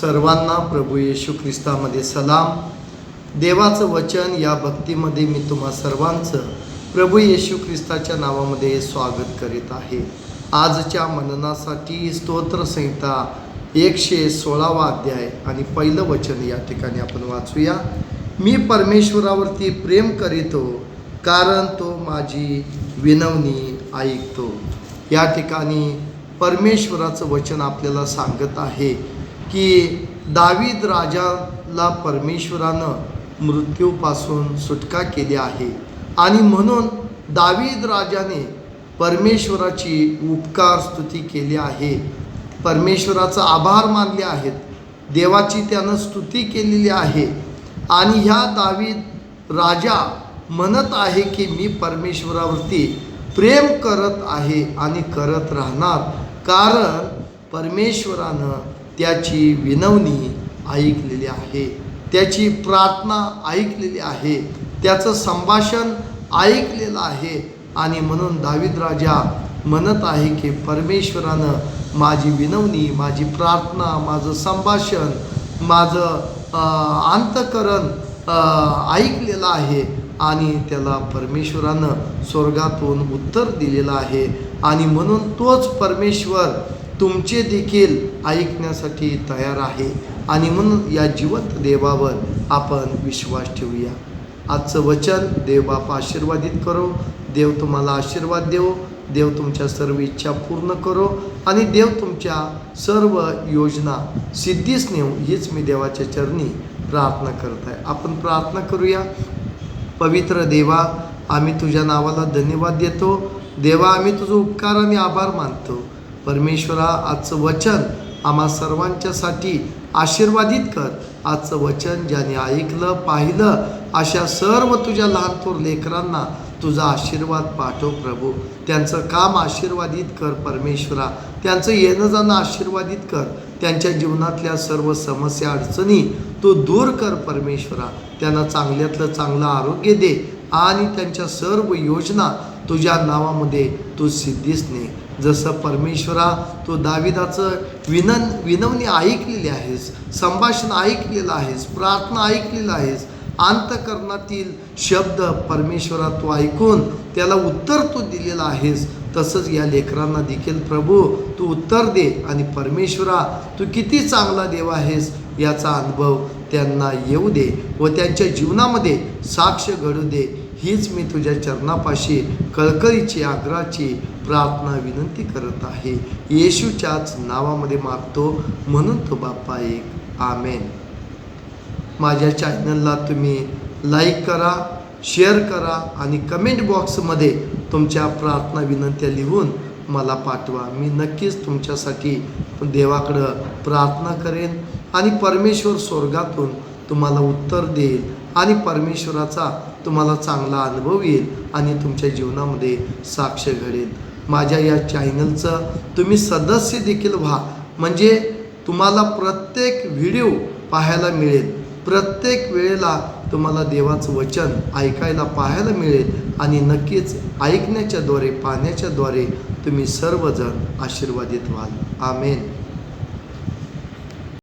सर्वांना प्रभू येशू ख्रिस्तामध्ये सलाम. देवाचं वचन या भक्तीमध्ये मी तुम्हा सर्वांचं प्रभू येशू ख्रिस्ताच्या नावामध्ये स्वागत करीत आहे. आजच्या मननासाठी स्तोत्रसंहिता एकशे सोळावा अध्याय आणि पहिलं वचन या ठिकाणी आपण वाचूया. मी परमेश्वरावरती प्रेम करीतो कारण तो माझी विनवणी ऐकतो. या ठिकाणी परमेश्वराचं वचन आपल्याला सांगत आहे. की दावीद राजाला परमेश्वरानं मृत्यूपासून सुटका केली आहे. आणि म्हणून दावीद राजाने परमेश्वराची उपकार स्तुती केली आहे. परमेश्वराचा आभार मानले आहेत. देवाची त्यानं स्तुती केलेली आहे. आणि ह्या दावीद राजा म्हणत आहे की मी परमेश्वरावरती प्रेम करत आहे आणि करत राहणार. कारण परमेश्वरानं त्याची विनवणी ऐकलेली आहे. त्याची प्रार्थना ऐकलेली आहे. त्याचं संभाषण ऐकलेलं आहे. आणि म्हणून दावीद राजा म्हणत आहे की परमेश्वरानं माझी विनवणी माझी प्रार्थना माझं संभाषण माझं अंतकरण ऐकलेलं आहे. आणि त्याला परमेश्वरानं स्वर्गातून उत्तर दिलेलं आहे. आणि म्हणून तोच परमेश्वर तुमचे देखील ऐकण्यासाठी तयार आहे. आणि म्हणून या जिवंत देवावर आपण विश्वास ठेवूया. आजचं वचन देवबापा आशीर्वादित करो. देव तुम्हाला आशीर्वाद देव. देव तुमच्या सर्व इच्छा पूर्ण करो. आणि देव तुमच्या सर्व योजना सिद्धीस नेऊ हीच मी देवाच्या चरणी प्रार्थना करत आहे आपण प्रार्थना करूया. पवित्र देवा आम्ही तुझ्या नावाला धन्यवाद देतो. देवा आम्ही तुझं उपकार आणि आभार मानतो. परमेश्वरा आजचं वचन आम्हा सर्वांच्यासाठी आशीर्वादित कर. आजचं वचन ज्याने ऐकलं पाहिलं अशा सर्व तुझ्या लहान थोर लेकरांना तुझा आशीर्वाद पाठव प्रभू. त्यांचं काम आशीर्वादित कर परमेश्वरा. त्यांचं येणं जाणं आशीर्वादित कर. त्यांच्या जीवनातल्या सर्व समस्या अडचणी तू दूर कर परमेश्वरा. त्यांना चांगल्यातलं चांगलं आरोग्य दे आणि त्यांच्या सर्व योजना तुझ्या नावामध्ये तू सिद्धीस ने. जसं परमेश्वरा तू दाविदाचं विनन विनवणी ऐकलेली आहेस संभाषण ऐकलेलं आहेस प्रार्थना ऐकलेलं आहेस. अंतकरणातील शब्द परमेश्वरा तू ऐकून त्याला उत्तर तू दिलेलं आहेस. तसंच या लेकरांना देखील प्रभू तू उत्तर दे आणि परमेश्वरा तू किती चांगला देव आहेस याचा अनुभव त्यांना येऊ दे व त्यांच्या जीवनामध्ये साक्ष घडू दे. हीच मी तुझ्या चरणापाशी कळकळीची आग्राची प्रार्थना विनंती करत आहे. येशूच्याच नावामध्ये मागतो म्हणून तो बाप्पा एक. आमेन. माझ्या चॅनलला तुम्ही लाईक करा शेअर करा आणि कमेंट बॉक्समध्ये तुमच्या प्रार्थना विनंत्या लिहून मला पाठवा. मी नक्कीच तुमच्यासाठी देवाकडं प्रार्थना करेन आणि परमेश्वर स्वर्गातून तुम्हाला उत्तर देईल आणि परमेश्वराचा तुम्हाला चांगला अनुभव येईल आणि तुमच्या जीवनामध्ये साक्ष घडेल. माझ्या या चॅनलचं तुम्ही सदस्य देखील व्हा. म्हणजे तुम्हाला प्रत्येक व्हिडिओ पाहायला मिळेल. प्रत्येक वेळेला तुम्हाला देवाचं वचन ऐकायला पाहायला मिळेल आणि नक्कीच ऐकण्याच्याद्वारे पाहण्याच्याद्वारे तुम्ही सर्वजण आशीर्वादित व्हाल. आमेन.